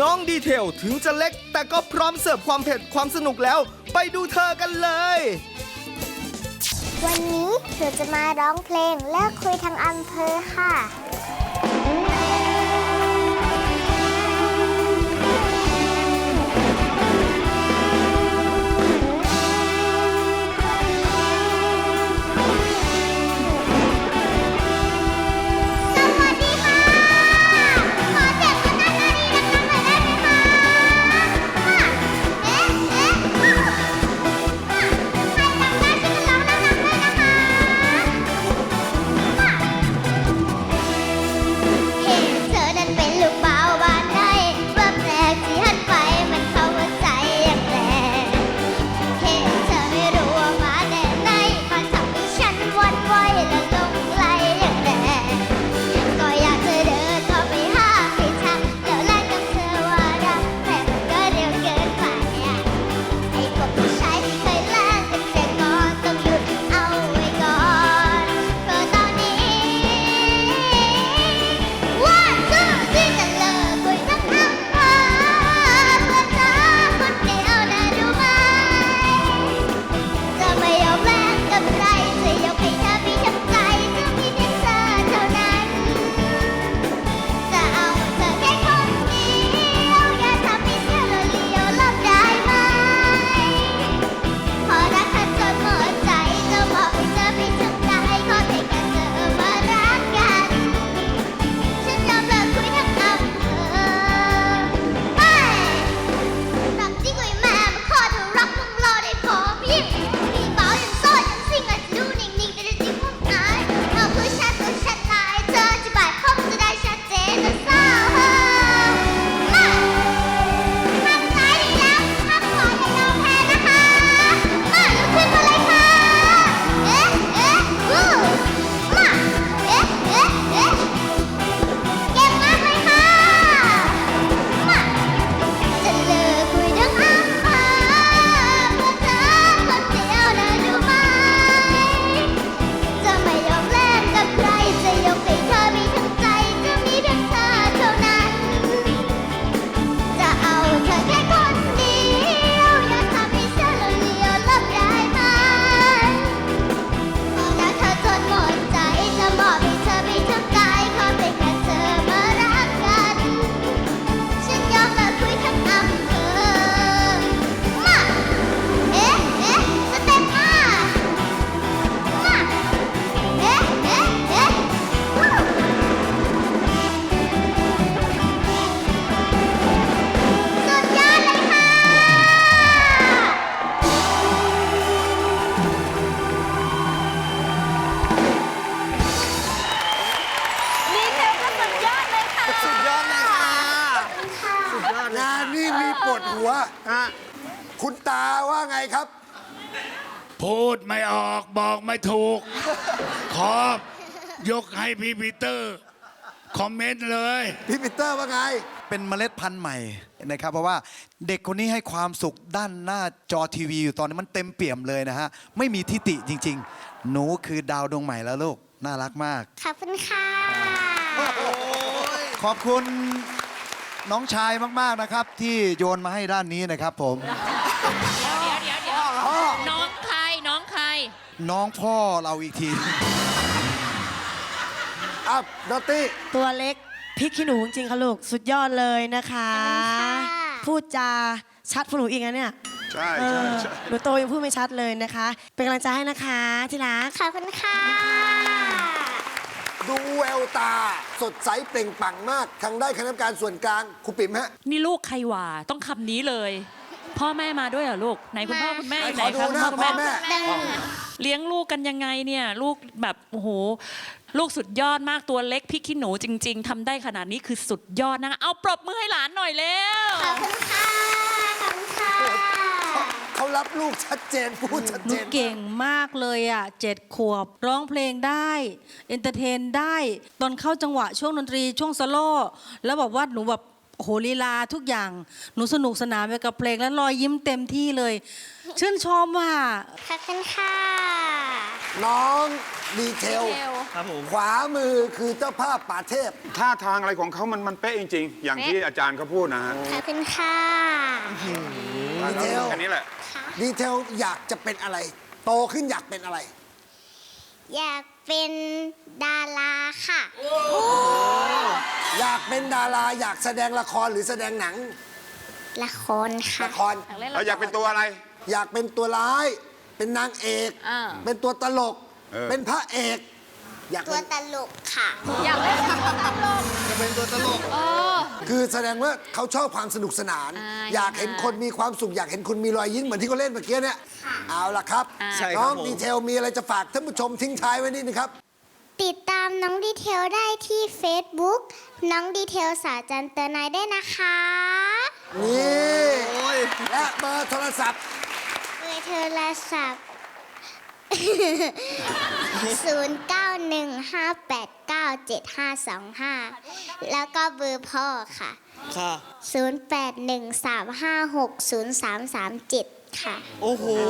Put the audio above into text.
น้องดีเทลถึงจะเล็ก แต่ก็พร้อมเสิร์ฟความเผ็ดความสนุกแล้ว ไปดูเธอกันเลย วันนี้หนูจะมาร้องเพลงและคุยทางอำเภอค่ะ สุดยอดเลยงานนี่มีปวดหัว ฮะคุณตาว่าไงครับ พูดไม่ออกบอกไม่ถูก ขอยกให้พี่ปีเตอร์ คอมเมนต์เลย พี่ปีเตอร์ว่าไง เป็นเมล็ดพันธุ์ใหม่นะครับ เพราะว่าเด็กคนนี้ให้ความสุขด้านหน้าจอทีวีอยู่ตอนนี้มันเต็มเปี่ยมเลยนะฮะ ไม่มีทิติจริง ๆ หนูคือดาวดวงใหม่แล้วลูก น่ารักมาก ขอบคุณค่ะ ขอบคุณ น้องชายมากๆนะครับ ที่โยนมาให้ด้านนี้นะครับผม เดี๋ยวเดี๋ยวเดี๋ยวน้องใครน้องใคร น้องพ่อเราอีกทีอะดอตตี้ ตัวเล็กพริกขี้หนูจริงๆค่ะลูก สุดยอดเลยนะคะ ขอบคุณค่ะ พูดจาชัดพวกหนูอีกนะเนี่ยใช่เอใช่อใช่หนูโตยังพูดไม่ชัดเลยนะคะ เป็นกำลังใจให้นะคะที่รักขอบคุณค่ะ ดูแววตา สดใสเปล่งปลั่งมากทางได้คณะกรรมการส่วนกลางครูปิ๋มฮะ นี่ลูกใครหว่าต้องคำนี้เลย พ่อแม่มาด้วยเหรอลูก ไหนคุณพ่อคุณแม่อยู่ไหนขอดูครับหน้าคุณพ่อคุณพ่อแม่แม่เลี้ยงลูกกันยังไงเนี่ย ลูกแบบโอ้โห ลูกสุดยอดมากตัวเล็กพี่ขี้หนูจริง ๆทำได้ขนาดนี้คือสุดยอดนะ เอาปรบมือให้หลานหน่อยเร็ว ขอบคุณค่ะ รับลูกชัดเจนพูดชัดหเจนูนเก่งมากเลยอะเจ็ดขวบ ร้องเพลงได้เอนเตอร์เทนได้ ตอนเข้าจังหวะช่วงดนตรีช่วงสโลว์แล้วบอกว่าหนูแบบโอ้โหลีลาทุกอย่างหนูสนุกสนานไปกับเพลงและรอยยิ้มเต็มที่เลย ชื่นชมว่ะขอบคุณค่ะ น้องดีเทล ครับผม ขวามือคือเจ้าภาพป่าเทพ ท่าทางอะไรของเขามันมันเป๊ะจริง ๆ อย่างที่อาจารย์เขาพูดนะฮะขอบคุณค่ะ ดีเทล แค่นี้แหละ ดีเทลอยากจะเป็นอะไร โตขึ้นอยากเป็นอะไร อยากเป็นดาราค่ะ อยากเป็นดาราอยากแสดงละครหรือแสดงหนังละครค่ะ ละครเราอยากเป็นตัวอะไร อยากเป็นตัวร้าย เป็นนางเอกเป็นตัวตลก เออ เป็นพระเอก อยากตัวเป็นตลกค่ะจะเป็นตัวตลกคือแสดงว่าเขาชอบความสนุกสนานอยากเห็นคนมีความสุข อยากเห็นคุณมีรอยยิ้มเหมือนที่เขาเล่นเมื่อกี้เนี่ย เอาล่ะครับใช่ครับน้องผม ดีเทลมีอะไรจะฝากท่านผู้ชมทิ้งท้ายไว้นิดนึงครับ ติดตามน้องดีเทลได้ที่ Facebook น้องดีเทลสาจันเตอร์ไนายได้นะคะ นี่และเบอร์โทรศัพท์เบอร์ โทรศัพท์ 0915897525 แล้วก็เบอร์พ่อค่ะ ค่ะ 0813560337 ค่ะ โอ้โห